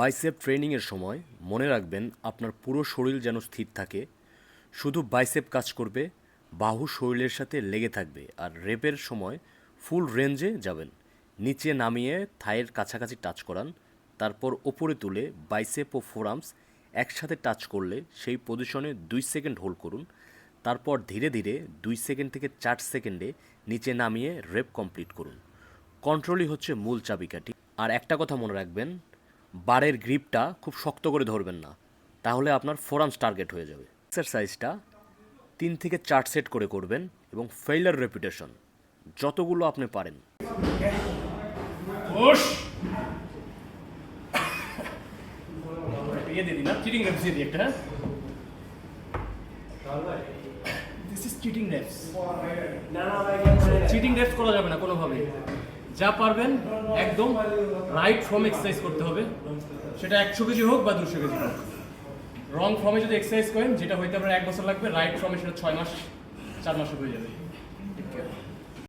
Bicep ট্রেনিংয়ের সময় মনে রাখবেন আপনার পুরো শরীর যেন স্থির থাকে, শুধু বাইসেপ কাজ করবে, বাহু শরীরের সাথে লেগে থাকবে আর রেপের সময় ফুল রেঞ্জে যাবেন। নিচে নামিয়ে থায়ের কাছাকাছি টাচ করান, তারপর ওপরে তুলে বাইসেপ ও ফোরামস একসাথে টাচ করলে সেই পজিশনে দুই সেকেন্ড হোল্ড করুন, তারপর ধীরে ধীরে দুই সেকেন্ড থেকে চার সেকেন্ডে নিচে নামিয়ে রেপ কমপ্লিট করুন। কন্ট্রোলই হচ্ছে মূল চাবিকাঠি। আর একটা কথা মনে রাখবেন বারের গ্রিপটা খুব শক্ত করে ধরবেন না। তাহলে আপনার ফোরামস টার্গেট হয়ে যাবে। এক্সারসাইজটা তিন থেকে চার সেট করে করবেন এবং ফেইলার রেপুটেশন যতগুলো আপনি পারেন। চিটিং রেপস চিটিং রেপস করা যাবে না কোনোভাবে যা পারবেন, একদম রাইট ফর্ম এক্সারসাইজ করতে হবে। সেটা একশো কেজি হোক বা দুশো কেজি হোক। রং ফর্মে যদি এক্সারসাইজ করেন, যেটা হইতে আপনার এক বছর লাগবে রাইট ফর্মে সেটা ছয় মাস, চার মাসে হয়ে যাবে।